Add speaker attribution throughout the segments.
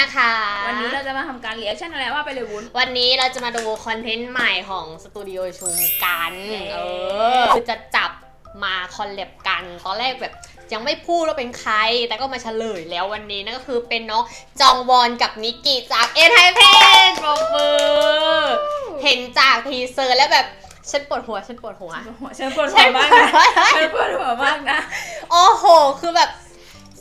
Speaker 1: นะคะ
Speaker 2: วันนี้เราจะมาทำการเรียกชั่นอะไรว่าไปเลยวุ้น
Speaker 1: วันนี้เราจะมาดูคอนเทนต์ใหม่ของสตูดิโอชุมกัน
Speaker 2: เย้
Speaker 1: เออคือจะจับมาคอลแลบกัน ตอนแรกแบบยังไม่พูดว่าเป็นใคร แต่ก็มาเฉลยแล้ววันนี้นั่นก็คือเป็นน้องจองวอนกับนิกกี้จากเอ็นไฮเพนปรบมือเห็นจากทีเซอร์แล้วแบบฉันปวดหัว ฉันปวดหัว
Speaker 2: หัวฉันปวดหัวมากนะฉันปวดหัวมากนะ
Speaker 1: โอ้โห คือแบบ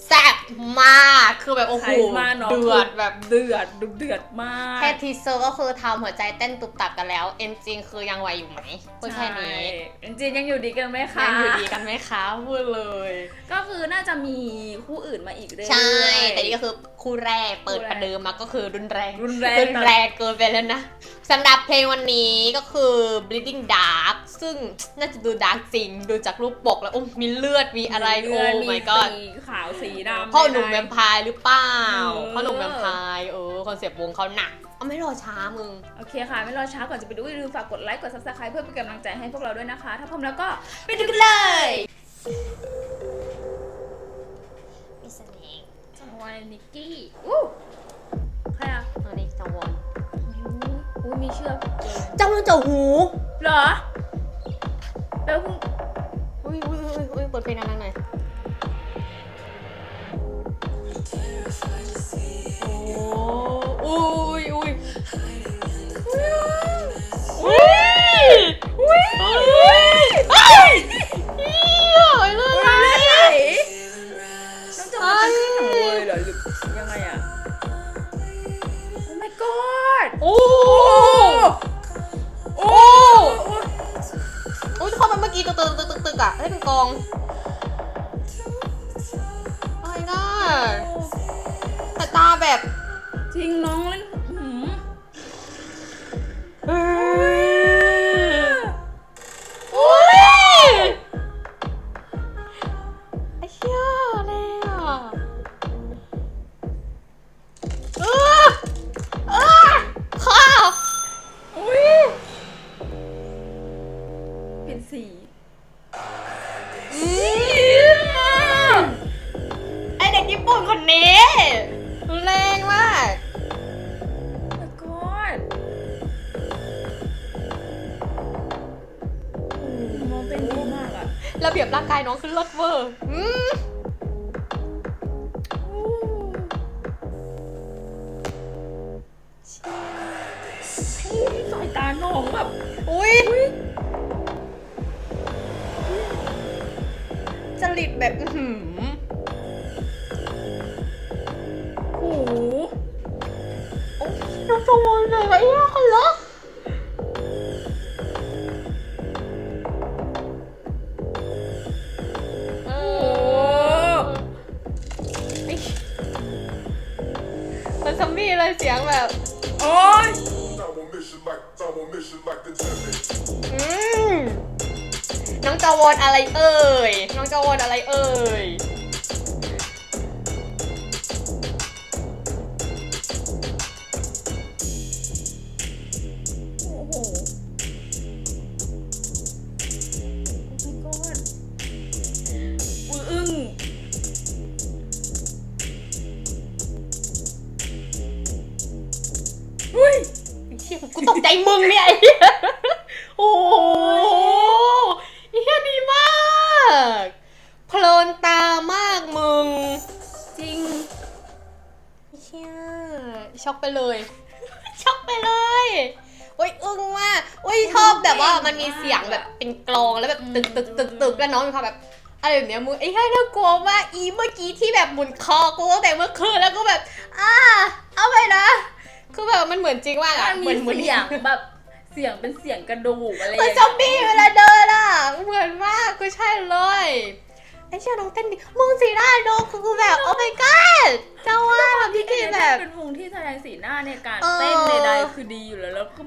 Speaker 1: แซ่บมากคือแบบโอ้โห
Speaker 2: ใครมาน้อง
Speaker 1: เดือดแบบ
Speaker 2: เดือดดุเดือดมาก
Speaker 1: แค่ทีเซอร์ก็คือทำหัวใจเต้นตุบตับกันแล้ว เอ็นจริงคือยังไหวอยู่ไหมพูดแค่นี้
Speaker 2: ใช่จริงๆยังอยู่ดีกันไหมคะ
Speaker 1: ยังอยู่ดีกันไหมคะพูดเลย
Speaker 2: ก็คือน่าจะมีคู่อื่นมาอีกเรื่อยๆ
Speaker 1: ใช่ แต่นี่ก็คือคู่แรกเปิดประเดิมมาก็คือรุนแรง
Speaker 2: รุนแรง
Speaker 1: รุนแรงเกินไปแล้วนะ สำหรับเพลงวันนี้ก็คือ bleeding dark ซึ่งน่าจะดูดาร์กจริง ดูจากรูปปกแล้วอุ้มมีเลือดมีอะไร
Speaker 2: มี
Speaker 1: โอ้
Speaker 2: เลือด
Speaker 1: my god
Speaker 2: สีขาวสีดำ
Speaker 1: พ่อหนุ่มแวมไพร์หรือเปล่า
Speaker 2: เออ
Speaker 1: พ่อหนุ่มแวมไพร์เออคอนเซปต์วงเขาหนักเอาไม่รอช้ามึง
Speaker 2: โอเคค่ะ ไม่รอช้าก่อนจะไปดูอย่าลืมฝากกดไลค์ กด subscribe เพื่อเป็นกำลังใจให้พวกเราด้วยนะคะ ถ้าพร้อมแล้วก็ ไปดูกันเลย จังวอ
Speaker 1: นจะหู
Speaker 2: เหรอ แล้วเพิ่ง
Speaker 1: อุ้ยอุ้ยอุ้ยอุ้ยเปิดเพลงดังๆหน่อยโง
Speaker 2: ย
Speaker 1: บ
Speaker 2: ร่า
Speaker 1: งกายน้องคือเลิศเวอร์อืม
Speaker 2: สายตาน้องแบบ
Speaker 1: อุ้ยจริตแบบอือหือ
Speaker 2: โอ้โห
Speaker 1: โอ้ยน้องจงวนเลยว่ะ เสียงแบบ
Speaker 2: โอ้ย
Speaker 1: อืมน้องจาวอนอะไรเอ่ย น้องจาวอนอะไรเอ่ย
Speaker 2: โอ้โห
Speaker 1: ชี่ยกูตกใจมึงเนี่ยไอ้เหี้ยโอ้โหไอ้เหี้ยดีมากเพลินตามากมึง
Speaker 2: จริง
Speaker 1: เชี่ยช็อกไปเลย ช็อกไปเลยโอ้ยอึ้งมากโอ้ยชอบแบบว่ามันมีเสียงแบบเป็นกลองแล้วแบบตึกตึกตึกตึกแล้วน้องมีความแบบอะไรแบบเนี้ยมึงไอ้เหี้ยน่ากลัวมาอีเมื่อกี้ที่แบบหมุนคอกูตั้งแต่เมื่อคืนแล้วก็แบบ เหมือนจริงมากอะ
Speaker 2: มัน
Speaker 1: เหมื
Speaker 2: มี
Speaker 1: อนเหมือน
Speaker 2: เสียงแบบเสียงเป็นเสียงกระดูกอะไร
Speaker 1: เหมือนซอมบี้เวลาเดินอะเหมือนมากก็ใช่เลยไอ้เชี่ยน้องเต้นดิมึงสีหน้าน้องคือแบบโอ้ my god เจ้าว่าพี่
Speaker 2: ที่
Speaker 1: กี
Speaker 2: แบ
Speaker 1: แบบบ
Speaker 2: เป็นวงที่แสดงสีหน้าในการ
Speaker 1: เออ
Speaker 2: เต้นใดๆคือดีอยู่แล้วแล้วก็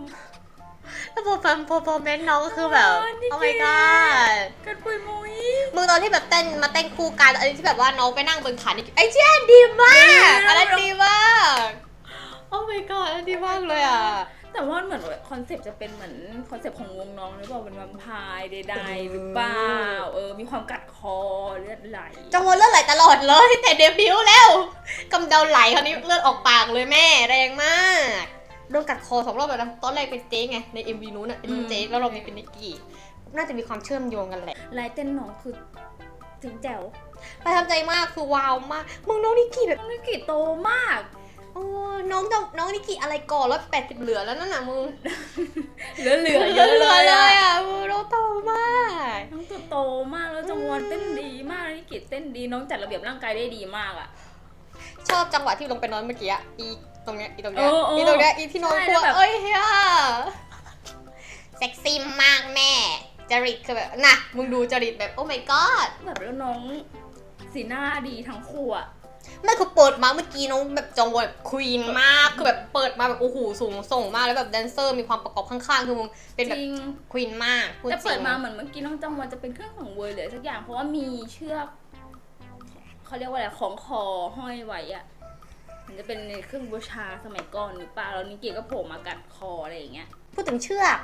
Speaker 1: แล้วพอฟังพอพอเมนน้องก็คือแบบ
Speaker 2: เออนี่
Speaker 1: โอ้
Speaker 2: เก๋
Speaker 1: my god
Speaker 2: กันปุยมุย
Speaker 1: มึงตอนที่แบบเต้นมาเต้นคู่กันอันนี้ที่แบบว่าน้องไปนั่งบนขานี่ไอ้เชี่ยดีมาก
Speaker 2: ดีนะ
Speaker 1: อันนั้นดีมาก โอ้ my god อันนั้นดีมากเลยอะ
Speaker 2: แต่ว่าเหมือนแบบคอนเซปต์จะเป็นเหมือนคอนเซปต์ของวงน้องหรือเปล่าเป็นแวมไพร์ใดๆหรือเปล่าเออมีความกัดคอเลือดไหล
Speaker 1: จังหวะเลือดไหลตลอดเลย แต่เดบิวต์แล้วกำเดาไหลคราวนี้เลือดออกปากเลยแม่แรงมากโดนกัดคอสองรอบแล้วนะตอนแรกเป็นเจ๊ไงใน MV นู้นน่ะเป็นเจ๊แล้วเรามีเป็นนิกกี้น่าจะมีความเชื่อมโยงกันแหละ
Speaker 2: ลายเต้นน้องคือจริงแจ๋ว
Speaker 1: ประทับใจมากคือว้าวมากมึงน้องนิกกี้แบบ
Speaker 2: นิกกี้โตมาก
Speaker 1: โอ้น้องจะน้องนิกกี้อะไรก่อนแล้วแปดสิบเหลือแล้วนั่นน่ะมึง
Speaker 2: เหลือเหลือ
Speaker 1: เห
Speaker 2: เยอะ
Speaker 1: ลือ
Speaker 2: เลย
Speaker 1: เล
Speaker 2: อะ
Speaker 1: ยอะมึงน้องโตมาก
Speaker 2: น้องตัวโตมากแล้วจังหวะเต้นดีมากนิกกี้เต้นดีน้องจัดระเบียบร่างกายได้ดีมากอะ
Speaker 1: ชอบจังหวะที่ลงไปนอนเมื่อกี้อะอีตรงเนี้ยอีตรงเนี้ย
Speaker 2: เออเออ
Speaker 1: อีตรงเนี้ยอีที่นอน
Speaker 2: ใช่
Speaker 1: กลั
Speaker 2: แล้ววแบบ
Speaker 1: เอ้ยเฮียเซ็กซี่มากแม่ จริตคือแบบน่ะมึงดูจริตแบบโอ้ my god
Speaker 2: แบบแล้วน้องสีหน้าดีทั้งคู่อะ
Speaker 1: ไม่คือเปิดมาเมื่อกี้น้องแบบจองแบบควีนมากคือแบบเปิดมาแบบโอ้โหสูงส่งมากแล้วแบบแดนเซอร์มีความประกอบข้างๆคือมึงเป็น
Speaker 2: จ
Speaker 1: แบบ
Speaker 2: ริง
Speaker 1: ควีนมากพูดจ
Speaker 2: แต่
Speaker 1: ริ
Speaker 2: เปิด
Speaker 1: ง
Speaker 2: มาเหมือนเมื่อกี้น้องจังหวะจะเป็นเครื่องของเวยเลยสักอย่างเพราะว่ามีเชือกเขาเรียกว่าอะไรของคอห้อยไว้อะมันจะเป็นเครื่องบูชาสมัยก่อนหรือเปล่าแล้วนิกกี้ก็โผล่มากัดคออะไรอย่างเงี้ย
Speaker 1: พูดถึงเชือก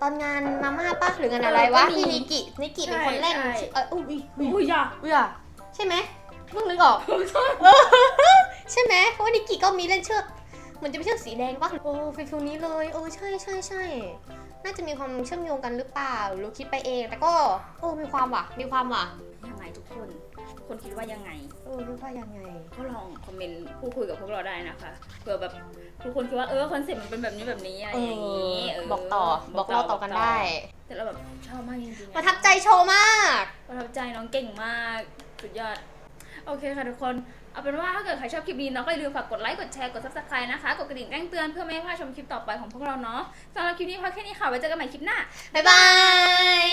Speaker 1: ตอนงานมาม่าป้าหรืองานอะไรวะ
Speaker 2: เออก็มี
Speaker 1: ที่นิกินิกิเป็นคนเล่น
Speaker 2: ใช่ใช่
Speaker 1: เอออุ้ยอุ้ย
Speaker 2: อุ้ยอย่า
Speaker 1: อุ้ยอะใช่ไหม เพิ่งนึกออกใช่ไหมเพราะว่านิกกี้ก็มีเล่นเชือกเหมือนจะเป็นเชือกสีแดงปะโอ้ฟิลฟิลนี้เลยเออใช่ใช่ใช่น่าจะมีความเชื่อมโยงกันหรือเปล่าหรือคิดไปเองแต่ก็โอ้มีความว่ะ มีความว่ะ
Speaker 2: ยังไงทุกคนทุกคนคิดว่ายังไง
Speaker 1: เออรู้ว่ายังไง
Speaker 2: ก็ลองคอมเมนต์พูดคุยกับพวกเราได้นะคะเผื่อแบบทุกคนคิดว่าเออคอนเซ็ปต์มันเป็นแบบนี้แบบนี้อะไรอย่างนี้เบ
Speaker 1: อกต่อบอกเราต่อกันได้
Speaker 2: แต่เราแบบชอบมากจริงๆ
Speaker 1: ประทับใจโชว์มาก
Speaker 2: ประทับใจน้องเก่งมากสุดยอด โอเคค่ะทุกคน เอาเป็นว่าถ้าเกิดใครชอบคลิปนี้เนาะก็อย่าลืมฝากกดไลค์ กดแชร์ กด subscribe นะคะ กดกระดิ่งแจ้งเตือนเพื่อไม่ให้พลาดชมคลิปต่อไปของพวกเราเนาะสำหรับคลิปนี้พอแค่นี้ค่ะ ไว้เจอกันใหม่คลิปหน้า
Speaker 1: บ๊ายบาย